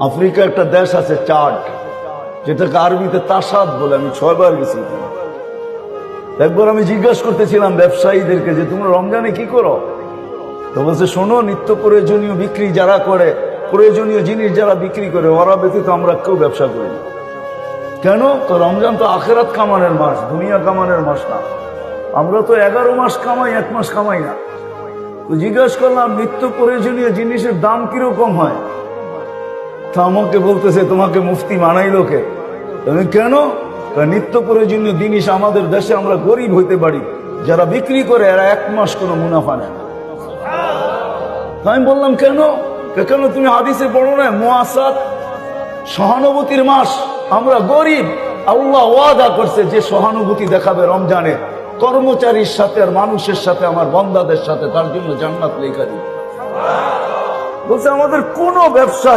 Africa একটা দেশ আছে চার্ট যেটাকে আরবিতে তাসাদ বলে আমি ছয়বার গেছি। একবার আমি জিজ্ঞাসা করতেছিলাম ব্যবসায়ীদেরকে যে, তোমরা রমজানে কি করো? তো বলছে, শোনো, নিত্য প্রয়োজনীয় বিক্রি যারা করে, প্রয়োজনীয় জিনিস যারা বিক্রি করে, ওরা ব্যতীত আমরা কেউ ব্যবসা করি। কেন? তো রমজান তো আখেরাত কামানের মাস, দুনিয়া কামানের মাস না। আমরা তো এগারো মাস কামাই, এক মাস কামাই না। তো জিজ্ঞাসা করলাম, নিত্য প্রয়োজনীয় জিনিসের দাম কীরকম হয়? তা আমাকে বলতেছে, তোমাকে মুফতি মানাইলো কে? আমি কেন? নিত্য প্রয়োজনীয় জিনিস আমাদের দেশে আমরা গরিব হইতে পারি, যারা বিক্রি করে এরা এক মাস কোনো মুনাফা নেয় আমি বললাম, কেন? কেন তুমি হাদিসে পড়ো না? মুআসাত সহানুভূতির মাস। আমরা গরিব, আল্লাহ ওয়াদা করছে যে সহানুভূতি দেখাবে রমজানে। কর্মচারীর সাথে আর মানুষের সাথে, আমার বন্দাদের সাথে, তার জন্য জান্নাত লেখা দিবে বলছে, আমাদের কোনো ব্যবসায়ী